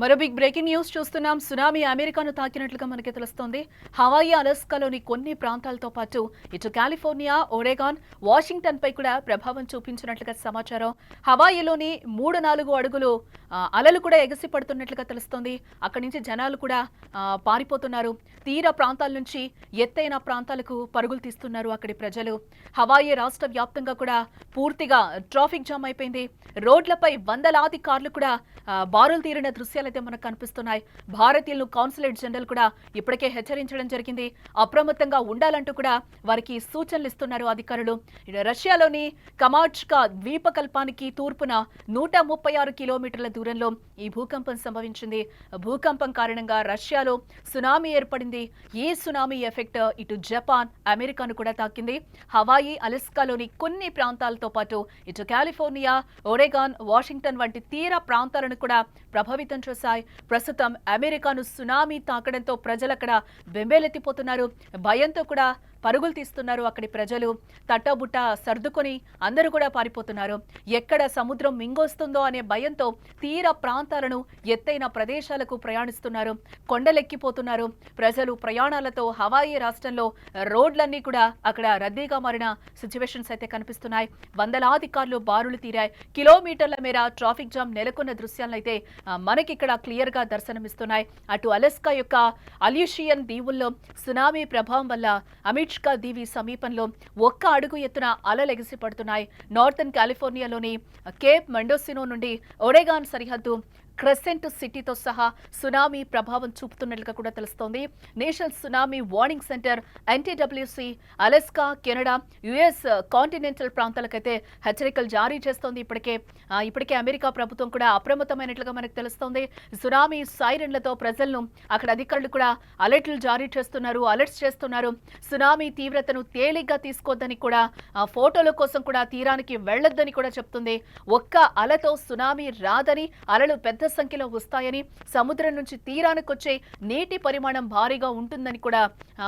మరో big breaking news చూస్తున్నాం. Tsunami అమెరికాను తాకినట్లుగా మనకి తెలుస్తోంది. హవాయి అలస్కాలోని కొన్ని ప్రాంతాలతో పాటు ఇటు కాలిఫోర్నియా ఒరేగాన్ వాషింగ్టన్ పై కూడా ప్రభావం చూపించినట్లుగా సమాచారం. హవాయిలోని మూడు నాలుగు అడుగులు అలలు కూడా ఎగసి పడుతున్నట్లుగా తెలుస్తోంది. అక్కడి నుంచి జనాలు కూడా పారిపోతున్నారు. తీర ప్రాంతాల నుంచి ఎత్తైన ప్రాంతాలకు పరుగులు తీస్తున్నారు అక్కడి ప్రజలు. హవాయి రాష్ట్ర వ్యాప్తంగా కూడా పూర్తిగా ట్రాఫిక్ జామ్ అయిపోయింది. రోడ్లపై వందలాది కార్లు కూడా బారులు తీరిన దృశ్యాలు దృశ్యాలైతే మనకు కనిపిస్తున్నాయి. భారతీయులను కాన్సులేట్ జనరల్ కూడా ఇప్పటికే హెచ్చరించడం జరిగింది. అప్రమత్తంగా ఉండాలంటూ కూడా వారికి సూచనలు ఇస్తున్నారు అధికారులు. రష్యాలోని కమాచ్కా ద్వీపకల్పానికి తూర్పున నూట ముప్పై ఆరు కిలోమీటర్ల దూరంలో ఈ భూకంపం సంభవించింది. భూకంపం కారణంగా రష్యాలో సునామీ ఏర్పడింది. ఈ సునామీ ఎఫెక్ట్ ఇటు జపాన్ అమెరికాను కూడా తాకింది. హవాయి అలెస్కాలోని కొన్ని ప్రాంతాలతో పాటు ఇటు కాలిఫోర్నియా ఒరేగాన్ వాషింగ్టన్ వంటి తీర ప్రాంతాలను కూడా ప్రభావితం చేశాయి ప్రస్తుతం అమెరికాను సునామీ తాకడంతో ప్రజలు అక్కడ బెంబేలెత్తిపోతున్నారు భయంతో కూడా పరుగులు తీస్తున్నారు. అక్కడి ప్రజలు తట్టబుట్ట సర్దుకొని అందరూ కూడా పారిపోతున్నారు. ఎక్కడ సముద్రం మింగొస్తుందో అనే భయంతో తీర ప్రాంతాలను ఎత్తైన ప్రదేశాలకు ప్రయాణిస్తున్నారు. కొండలెక్కిపోతున్నారు. ప్రజలు ప్రయాణాలతో హవాయి రాష్ట్రంలో రోడ్లన్నీ కూడా అక్కడ రద్దీగా మారిన సిచ్యువేషన్స్ అయితే కనిపిస్తున్నాయి. వందలాది కార్లు బారులు తీరాయి. కిలోమీటర్ల మేర ట్రాఫిక్ జామ్ నెలకొన్న దృశ్యాలను అయితే మనకి ఇక్కడ క్లియర్గా దర్శనమిస్తున్నాయి. అటు అలస్కా యొక్క అల్యూషియన్ దీవుల్లో సునామీ ప్రభావం వల్ల అమిట్ష్కా దీవి సమీపంలో ఒక్క అడుగు ఎత్తున అలలెగిసి పడుతున్నాయి. నార్థన్ కాలిఫోర్నియాలోని కేప్ మెండోసినో నుండి ఒడేగాన్ సరిహద్దు క్రెసెంట్ సిటీతో సహా సునామీ ప్రభావం చూపుతున్నట్లుగా కూడా తెలుస్తోంది. National tsunami warning centre NTWC Alaska Canada US uh, continental ప్రాంతాలకైతే హెచ్చరికలు జారీ చేస్తోంది. ఇప్పటికే uh, ఇప్పటికే అమెరికా ప్రభుత్వం కూడా అప్రమత్తమైనట్లుగా మనకు తెలుస్తోంది. సునామీ సైరన్లతో ప్రజలను అక్కడ అధికారులు కూడా అలర్ట్లు జారీ చేస్తున్నారు అలర్ట్స్ చేస్తున్నారు. సునామీ తీవ్రతను తేలిగ్గా తీసుకోవద్దని కూడా ఫోటోల కోసం కూడా తీరానికి వెళ్ళొద్దని కూడా చెప్తుంది. ఒక్క అలతో సునామీ రాదని అలలు పెద్ద సంఖ్యలో వస్తాయని సముద్రం నుంచి తీరానికి వచ్చే నీటి పరిమాణం భారీగా ఉంటుందని కూడా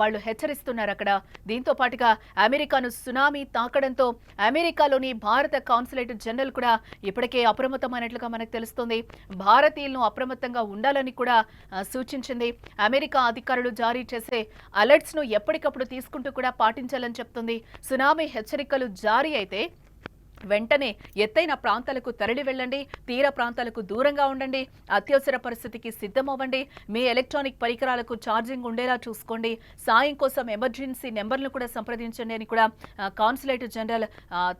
వాళ్ళు హెచ్చరిస్తున్నారు అక్కడ. దీంతో పాటుగా అమెరికాను సునామీ తాకడంతో అమెరికాలోని భారత కాన్సులేట్ జనరల్ కూడా ఇప్పటికే అప్రమత్తమైనట్లుగా మనకు తెలుస్తుంది. భారతీయులను అప్రమత్తంగా ఉండాలని కూడా సూచించింది. అమెరికా అధికారులు జారీ చేసే అలర్ట్స్ను ఎప్పటికప్పుడు తీసుకుంటూ కూడా పాటించాలని చెప్తుంది. సునామీ హెచ్చరికలు జారీ అయితే వెంటనే ఎత్తైన ప్రాంతాలకు తరలి వెళ్ళండి తీర ప్రాంతాలకు దూరంగా ఉండండి అత్యవసర పరిస్థితికి సిద్ధమవ్వండి మీ ఎలక్ట్రానిక్ పరికరాలకు ఛార్జింగ్ ఉండేలా చూసుకోండి సాయం కోసం ఎమర్జెన్సీ నెంబర్లను కూడా సంప్రదించండి అని కూడా కాన్సులేట్ జనరల్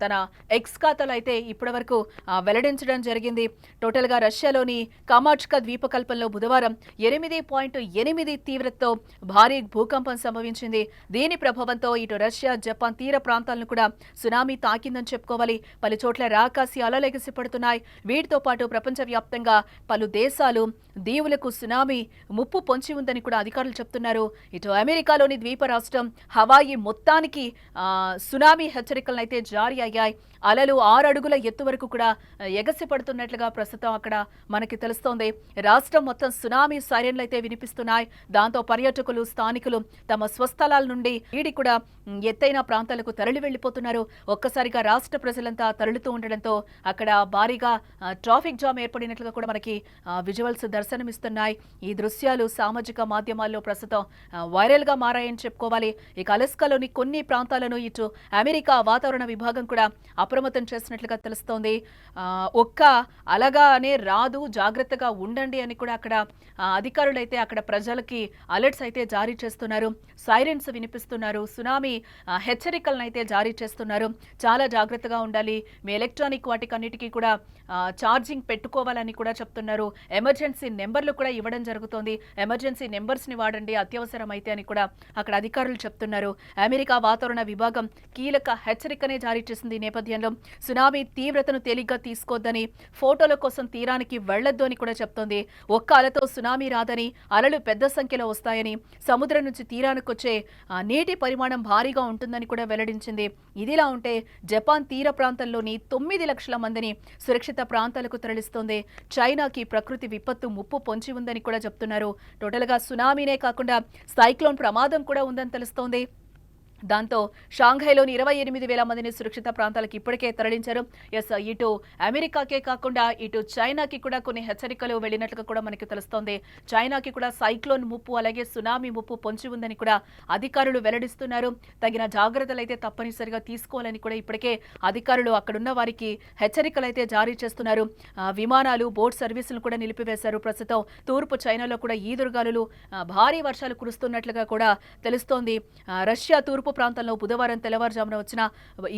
తన ఎక్స్ ఖాతాలో అయితే ఇప్పటివరకు వెల్లడించడం జరిగింది. టోటల్గా రష్యాలోని కామాచ్కా ద్వీపకల్పంలో బుధవారం ఎనిమిది పాయింట్ ఎనిమిది తీవ్రతతో భారీ భూకంపం సంభవించింది. దీని ప్రభావంతో ఇటు రష్యా జపాన్ తీర ప్రాంతాలను కూడా సునామీ తాకిందని చెప్పుకోవాలి. పలు చోట్ల రాకాసి అలలెగసి పడుతున్నాయి వీటితో పాటు ప్రపంచవ్యాప్తంగా పలు దేశాలు దీవులకు సునామీ ముప్పు పొంచి ఉందని కూడా అధికారులు చెప్తున్నారు. ఇటు అమెరికాలోని ద్వీప రాష్ట్రం హవాయి మొత్తానికి సునామీ హెచ్చరికలను అయితే జారీ అయ్యాయి. అలలు ఆరు అడుగుల ఎత్తు వరకు కూడా ఎగసి పడుతున్నట్లుగా ప్రస్తుతం అక్కడ మనకి తెలుస్తోంది. రాష్ట్రం మొత్తం సునామీ సైరన్లు అయితే వినిపిస్తున్నాయి. దాంతో పర్యాటకులు స్థానికులు తమ స్వస్థలాల నుండి వీడి కూడా ఎత్తైన ప్రాంతాలకు తరలి వెళ్ళిపోతున్నారు ఒక్కసారిగా రాష్ట్ర ప్రజలంతా తరలుతూ ఉండడంతో అక్కడ భారీగా ట్రాఫిక్ జామ్ ఏర్పడినట్లుగా కూడా మనకి విజువల్స్ దర్శనమిస్తున్నాయి. ఈ దృశ్యాలు సామాజిక మాధ్యమాల్లో ప్రస్తుతం వైరల్గా వైరల్గా మారాయని చెప్పుకోవాలి. ఇక అలస్కాలోని కొన్ని ప్రాంతాలను ఇటు అమెరికా వాతావరణ విభాగం కూడా అప్రమత్తం చేసినట్లుగా తెలుస్తోంది. ఒక్క అలాగానే రాదు జాగ్రత్తగా ఉండండి అని కూడా అక్కడ అధికారులు అయితే అక్కడ ప్రజలకి అలర్ట్స్ అయితే జారీ చేస్తున్నారు. సైరెన్స్ వినిపిస్తున్నారు. సునామీ హెచ్చరికలను అయితే జారీ చేస్తున్నారు. చాలా జాగ్రత్తగా ఉండాలి. మీ ఎలక్ట్రానిక్ వాటికన్నిటికీ కూడా ఛార్జింగ్ పెట్టుకోవాలని కూడా చెప్తున్నారు. ఎమర్జెన్సీ నెంబర్లు కూడా ఇవ్వడం జరుగుతోంది. ఎమర్జెన్సీ నెంబర్స్ని వాడండి అత్యవసరమైతే అని కూడా అక్కడ అధికారులు చెప్తున్నారు. అమెరికా వాతావరణ విభాగం కీలక హెచ్చరికనే జారీ చేసింది ఈ నేపథ్యంలో. సునామీ తీవ్రతను తేలిగ్గా తీసుకోవద్దని ఫోటోల కోసం తీరానికి వెళ్ళొద్దు అని కూడా చెప్తోంది. ఒక్క అలతో సునామీ రాదని అలలు పెద్ద సంఖ్యలో వస్తాయని సముద్రం నుంచి తీరానికొచ్చే వచ్చే నీటి పరిమాణం భారీగా ఉంటుందని కూడా వెల్లడించింది. ఇదిలా ఉంటే జపాన్ తీర ప్రాంతంలోని తొమ్మిది లక్షల మందిని సురక్షిత ప్రాంతాలకు తరలిస్తోంది. చైనాకి ప్రకృతి విపత్తు ముప్పు పొంచి ఉందని కూడా చెప్తున్నారు. టోటల్గా సునామీనే కాకుండా సైక్లోన్ ప్రమాదం కూడా ఉందని తెలుస్తోంది. దాంతో షాంఘైలోని ఇరవై ఎనిమిది వేల మందిని సురక్షిత ప్రాంతాలకు ఇప్పటికే తరలించారు. ఎస్ ఇటు అమెరికాకే కాకుండా ఇటు చైనాకి కూడా కొన్ని హెచ్చరికలు వెళ్ళినట్లుగా కూడా మనకి తెలుస్తోంది. చైనాకి కూడా సైక్లోన్ ముప్పు అలాగే సునామీ ముప్పు పొంచి ఉందని కూడా అధికారులు వెల్లడిస్తున్నారు. తగిన జాగ్రత్తలు అయితే తప్పనిసరిగా తీసుకోవాలని కూడా ఇప్పటికే అధికారులు అక్కడున్న వారికి హెచ్చరికలు అయితే జారీ చేస్తున్నారు. విమానాలు బోట్ సర్వీసులు కూడా నిలిపివేశారు. ప్రస్తుతం తూర్పు చైనాలో కూడా ఈదురుగాలులు భారీ వర్షాలు కురుస్తున్నట్లుగా కూడా తెలుస్తోంది. రష్యా తూర్పు ప్రాంతంలో బుధవారం తెల్లవారుజామున వచ్చిన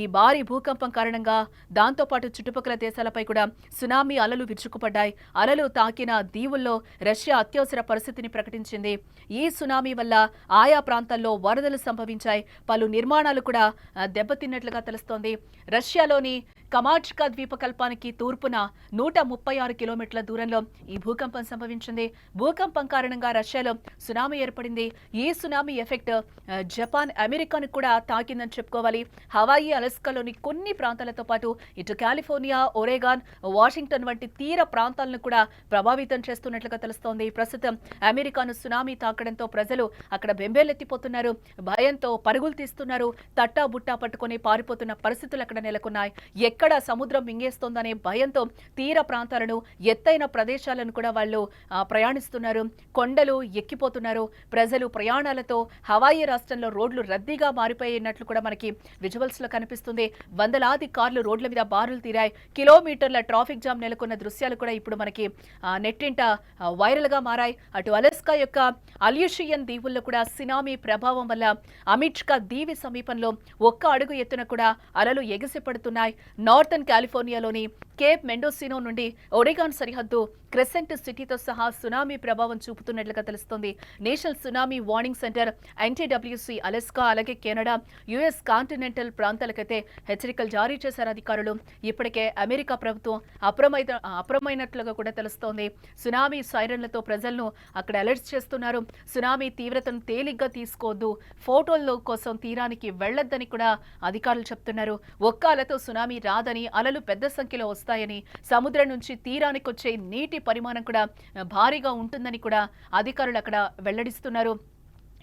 ఈ భారీ భూకంపం కారణంగా దాంతోపాటు చుట్టుపక్కల దేశాలపై కూడా సునామీ అలలు విరుచుకుపడ్డాయి. అలలు తాకిన దీవుల్లో రష్యా అత్యవసర పరిస్థితిని ప్రకటించింది. ఈ సునామీ వల్ల ఆయా ప్రాంతాల్లో వరదలు సంభవించాయి. పలు నిర్మాణాలు కూడా దెబ్బతిన్నట్లుగా తెలుస్తోంది. రష్యాలోని కమాచ్కా ద్వీపకల్పానికి తూర్పున నూట ముప్పై ఆరు కిలోమీటర్ల దూరంలో ఈ భూకంపం సంభవించింది. భూకంపం కారణంగా రష్యాలో సునామీ ఏర్పడింది. ఈ సునామీ ఎఫెక్ట్ జపాన్ అమెరికా అమెరికాను కూడా తాకిందని చెప్పుకోవాలి. హవాయి అలస్కాలోని కొన్ని ప్రాంతాలతో పాటు ఇటు కాలిఫోర్నియా ఒరేగాన్ వాషింగ్టన్ వంటి తీర ప్రాంతాలను కూడా ప్రభావితం చేస్తున్నట్లుగా తెలుస్తోంది. ప్రస్తుతం అమెరికాను సునామీ తాకడంతో ప్రజలు అక్కడ బెంబేలెత్తిపోతున్నారు. భయంతో పరుగులు తీస్తున్నారు. తట్టా బుట్టా పట్టుకొని పారిపోతున్న పరిస్థితులు అక్కడ నెలకొన్నాయి. ఎక్కడ సముద్రం మింగేస్తోందనే భయంతో తీర ప్రాంతాలను ఎత్తైన ప్రదేశాలను కూడా వాళ్ళు ప్రయాణిస్తున్నారు. కొండలు ఎక్కిపోతున్నారు. ప్రజలు ప్రయాణాలతో హవాయి రాష్ట్రంలో రోడ్లు రద్దీగా మారిపోయినట్లు కూడా మనకి విజువల్స్లో కనిపిస్తుంది. వందలాది కార్లు రోడ్ల మీద బారులు తీరాయి. కిలోమీటర్ల ట్రాఫిక్ జామ్ నెలకొన్న దృశ్యాలు కూడా ఇప్పుడు మనకి నెట్టింట వైరల్గా మారాయి. అటు అలస్కా యొక్క అల్యూషియన్ దీవుల్లో కూడా సినామీ ప్రభావం వల్ల అమిట్కా దీవి సమీపంలో ఒక్క అడుగు ఎత్తున కూడా అలలు ఎగిసిపడుతున్నాయి. నార్థన్ కాలిఫోర్నియాలోని కేప్ మెండోసినో నుండి ఒరిగాన్ సరిహద్దు క్రెసెంట్ సిటీతో సహా సునామీ ప్రభావం చూపుతున్నట్లుగా తెలుస్తోంది. National tsunami warning centre NTWC Alaska అలాగే కెనడా యుఎస్ కాంటినెంటల్ ప్రాంతాలకైతే హెచ్చరికలు జారీ చేశారు అధికారులు. ఇప్పటికే అమెరికా ప్రభుత్వం అప్రమైన అప్రమైనట్లుగా కూడా తెలుస్తోంది. సునామీ సైరన్లతో ప్రజలను అక్కడ అలర్ట్ చేస్తున్నారు. సునామీ తీవ్రతను తేలిగ్గా తీసుకోవద్దు. ఫోటోల్లో కోసం తీరానికి వెళ్ళొద్దని కూడా అధికారులు చెప్తున్నారు. ఒక్కాలతో సునామీ రాదని అలలు పెద్ద సంఖ్యలో వస్తాయని సముద్రం నుంచి తీరానికి వచ్చే నీటి పరిమాణం కూడా భారీగా ఉంటుందని కూడా అధికారులు అక్కడ వెల్లడిస్తున్నారు.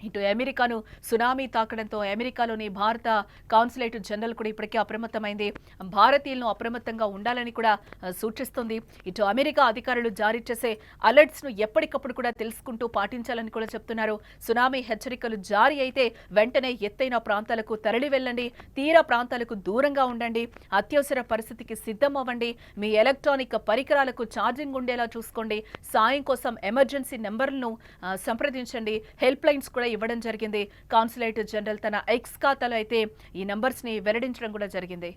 ఇటు అమెరికాను సునామీ తాకడంతో అమెరికాలోని భారత కాన్సులేట్ జనరల్ కూడా ఇప్పటికే అప్రమత్తమైంది. భారతీయులను అప్రమత్తంగా ఉండాలని కూడా సూచిస్తుంది. ఇటు అమెరికా అధికారులు జారీ చేసే అలర్ట్స్ను ఎప్పటికప్పుడు కూడా తెలుసుకుంటూ పాటించాలని కూడా చెప్తున్నారు. సునామీ హెచ్చరికలు జారీ అయితే వెంటనే ఎత్తైన ప్రాంతాలకు తరలి వెళ్ళండి. తీర ప్రాంతాలకు దూరంగా ఉండండి. అత్యవసర పరిస్థితికి సిద్ధం అవ్వండి. మీ ఎలక్ట్రానిక్ పరికరాలకు ఛార్జింగ్ ఉండేలా చూసుకోండి. సాయం కోసం ఎమర్జెన్సీ నెంబర్లను సంప్రదించండి. హెల్ప్ లైన్స్ కూడా ఇవ్వడం జరిగింది. కాన్సులేట్ జనరల్ తన ఎక్స్ ఖాతాలో అయితే ఈ నంబర్స్ని వెల్లడించడం కూడా జరిగింది.